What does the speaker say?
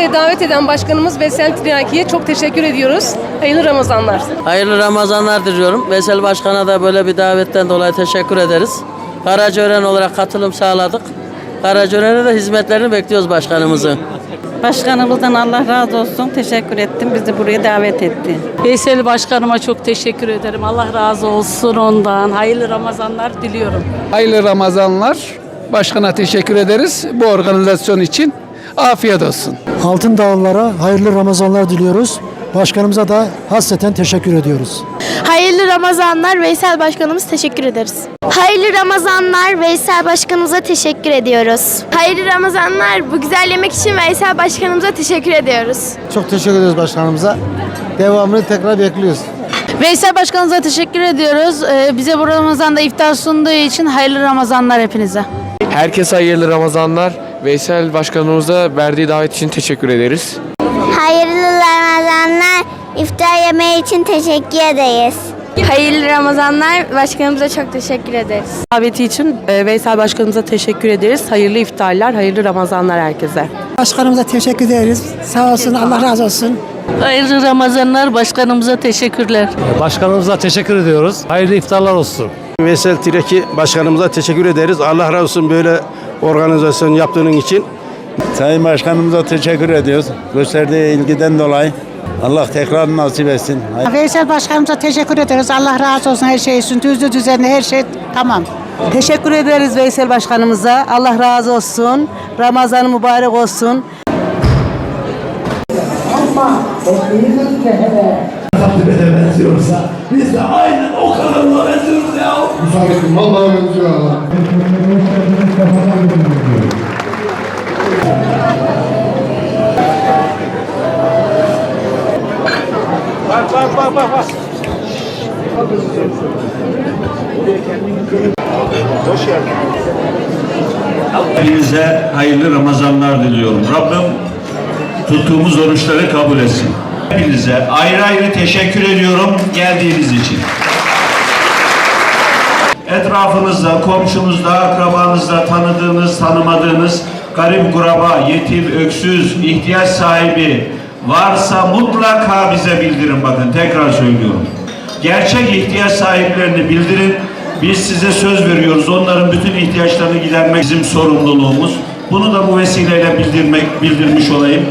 buraya davet eden başkanımız Vesel Tiryaki'ye çok teşekkür ediyoruz. Hayırlı Ramazanlar. Hayırlı Ramazanlar diliyorum. Vesel Başkan'a da böyle bir davetten dolayı teşekkür ederiz. Karacören olarak katılım sağladık. Karacören'e de hizmetlerini bekliyoruz başkanımızın. Başkanımızdan Allah razı olsun. Teşekkür ettim. Bizi buraya davet etti. Veysel Başkanıma çok teşekkür ederim. Allah razı olsun ondan. Hayırlı Ramazanlar diliyorum. Hayırlı Ramazanlar. Başkana teşekkür ederiz bu organizasyon için. Afiyet olsun. Altın Dağlılara hayırlı Ramazanlar diliyoruz. Başkanımıza da hasreten teşekkür ediyoruz. Hayırlı Ramazanlar Veysel Başkanımız teşekkür ederiz. Hayırlı Ramazanlar Veysel Başkanımıza teşekkür ediyoruz. Hayırlı Ramazanlar bu güzel yemek için Veysel Başkanımıza teşekkür ediyoruz. Çok teşekkür ediyoruz başkanımıza. Devamını tekrar bekliyoruz. Veysel Başkanımıza teşekkür ediyoruz. Ee, Bize bu Ramazan'da iftar sunduğu için hayırlı Ramazanlar hepinize. Herkese hayırlı Ramazanlar. Veysel Başkanımıza verdiği davet için teşekkür ederiz. Hayırlı Ramazanlar iftar yemeği için teşekkür ederiz. Hayırlı Ramazanlar Başkanımıza çok teşekkür ederiz. Daveti için e, Veysel Başkanımıza teşekkür ederiz. Hayırlı iftarlar, hayırlı Ramazanlar herkese. Başkanımıza teşekkür ederiz. Sağ olsun, Allah razı olsun. Hayırlı Ramazanlar başkanımıza teşekkürler. Başkanımıza teşekkür ediyoruz. Hayırlı iftarlar olsun. Veysel Tireki Başkanımıza teşekkür ederiz. Allah razı olsun böyle organizasyon yaptığının için. Sayın Başkanımıza teşekkür ediyoruz. Gösterdiği ilgiden dolayı. Allah tekrar nasip etsin. Veysel Başkanımıza teşekkür ederiz. Allah razı olsun her şey için. Düzlü düzenli her şey tamam. Teşekkür ederiz Veysel Başkanımıza. Allah razı olsun. Ramazan mübarek olsun. Hepinize hayırlı Ramazanlar diliyorum. Rabbim tuttuğumuz oruçları kabul etsin. Hepinize ayrı ayrı teşekkür ediyorum geldiğiniz için. Etrafınızda, komşunuzda, akrabanızda tanıdığınız, tanımadığınız garip kuraba, yetim, öksüz, ihtiyaç sahibi varsa mutlaka bize bildirin bakın tekrar söylüyorum. Gerçek ihtiyaç sahiplerini bildirin. Biz size söz veriyoruz. Onların bütün ihtiyaçlarını gidermek bizim sorumluluğumuz. Bunu da bu vesileyle bildirmek bildirmiş olayım.